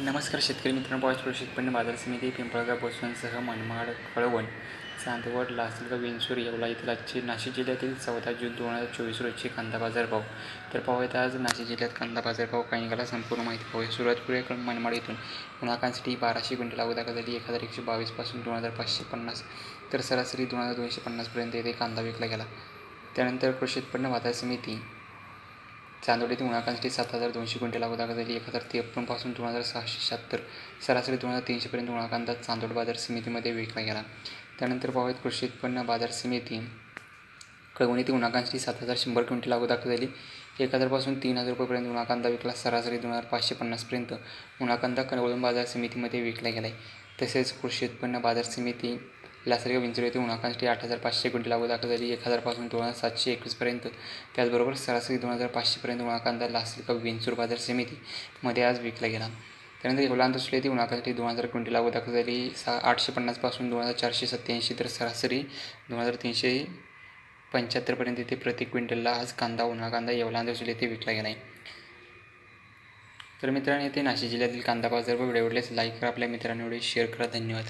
नमस्कार शेतकरी मित्रांनो पॉईस कृषी बाजार समिती पिंपळगाव बोसवांसह मनमाड कळवण चांदवड लासलगाव विंचूर येवला येथील आजचे नाशिक जिल्ह्यातील चौदा जून दोन हजार चोवीस रोजचे कांदा बाजारभाव तर पाहूयात आज नाशिक जिल्ह्यात कांदा बाजार भाव काही निघाला संपूर्ण माहिती पाहूया. सुरुवात करूया मनमाड येथून. उन्हाकांसाठी बाराशे क्विंटल अगोदर झाली एक हजार एकशे बावीसपासून दोन हजार पाचशे पन्नास तर सरासरी दोन हजार दोनशे पन्नासपर्यंत येथे कांदा विकला गेला. त्यानंतर कृषी उत्पन्न बाजार समिती चांदोडे ते उन्हाकांसाठी सात हजार दोनशे क्विंटल अगोदर झाली एक हजार त्रेपन्नपासून दोन हजार सहाशे शहात्तर सरासरी दोन हजार तीनशेपर्यंत उन्हाकांदा चांदोड बाजार समितीमध्ये विकला गेला. त्यानंतर पाहूयात कृषी उत्पन्न बाजार समिती. कळवणी ते उन्हाकांसाठी सात हजार शंभर क्विंटल अगोदर झाली एक हजारपासून तीन हजार रुपयेपर्यंत उन्हाकांदा विकला सरासरी दोन हजार पाचशे पन्नासपर्यंत उन्हाकांदा कळवण बाजार समितीमध्ये विकला गेला आहे तसेच कृषी उत्पन्न बाजार समिती लासलगाव विंचूर येथे उन्हाकांसाठी आठ हजार पाचशे क्विंटल लागवड दाखल झाली. एक हजारपासून दोन हजार सातशे एकवीसपर्यंत त्याचबरोबर सरासरी दोन हजार पाचशेपर्यंत उन्हाकांदा लासलगाव विंचूर बाजार समितीमध्ये आज विकला गेला. त्यानंतर येवला दुसरी येथे उन्हाकांसाठी दोन हजार क्विंटल लागवड दाखल झाली. सा आठशे पन्नासपासून दोन हजार चारशे सत्त्याऐंशी तर सरासरी दोन हजार तीनशे पंच्याहत्तरपर्यंत येथे प्रति क्विंटलला आज कांदा उन्हा कांदा येवला दुसरी येथे विकला गेला आहे. तर मित्रांनो येथे नाशिक जिल्ह्यातील कांदा बाजार व्हिडिओ आवडल्यास लाईक करा. आपल्या मित्रांनी शेअर करा. धन्यवाद.